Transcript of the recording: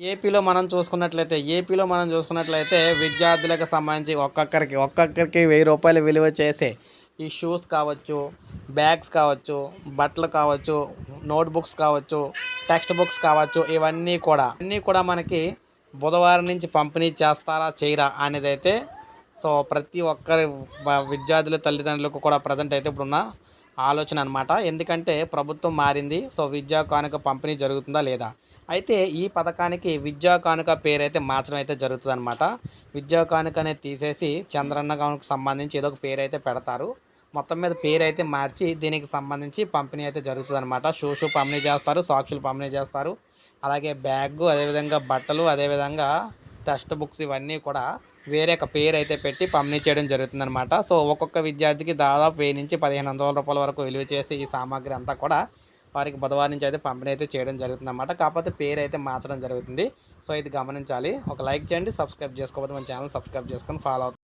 ఏపీలో మనం చూసుకున్నట్లయితే ఏపీలో మనం చూసుకున్నట్లయితే విద్యార్థులకు సంబంధించి ఒక్కొక్కరికి ఒక్కొక్కరికి వెయ్యి రూపాయలు విలువ చేసే ఈ షూస్ కావచ్చు బ్యాగ్స్ కావచ్చు బట్టలు కావచ్చు నోట్బుక్స్ కావచ్చు టెక్స్ట్ బుక్స్ కావచ్చు ఇవన్నీ కూడా అన్నీ కూడా మనకి బుధవారం నుంచి పంపిణీ చేస్తారా చేయరా అనేది అయితే సో ప్రతి ఒక్కరి విద్యార్థుల తల్లిదండ్రులకు కూడా ప్రజెంట్ అయితే ఇప్పుడున్న ఆలోచన అనమాట ఎందుకంటే ప్రభుత్వం మారింది సో విద్యా కానుక పంపిణీ జరుగుతుందా లేదా? అయితే ఈ పథకానికి విద్యా కానుక పేరు అయితే మార్చడం అయితే జరుగుతుంది అనమాట విద్యా కానుక అనేది తీసేసి చంద్రన్న కానుక సంబంధించి ఏదో ఒక పేరు అయితే పెడతారు. మొత్తం మీద పేరు అయితే మార్చి దీనికి సంబంధించి పంపిణీ అయితే జరుగుతుంది అనమాట షూస్ పంపిణీ చేస్తారు సాక్షులు పంపిణీ చేస్తారు. అలాగే బ్యాగ్ అదేవిధంగా బట్టలు అదేవిధంగా టెక్స్ట్ బుక్స్ ఇవన్నీ కూడా వేరే ఒక పేరు అయితే పెట్టి పంపిణీ చేయడం జరుగుతుందన్నమాట. సో ఒక్కొక్క విద్యార్థికి దాదాపు వెయ్యి నుంచి పదిహేను వందల రూపాయల వరకు విలువ చేసి ఈ సామాగ్రి అంతా కూడా వారికి బుధవారం నుంచి అయితే పంపిణీ అయితే చేయడం జరుగుతుంది అన్నమాట కాకపోతే పేరు అయితే మార్చడం జరుగుతుంది. సో ఇది గమనించాలి. ఒక లైక్ చేయండి సబ్స్క్రైబ్ చేసుకోకపోతే మన ఛానల్ సబ్స్క్రైబ్ చేసుకొని ఫాలో అవుతుంది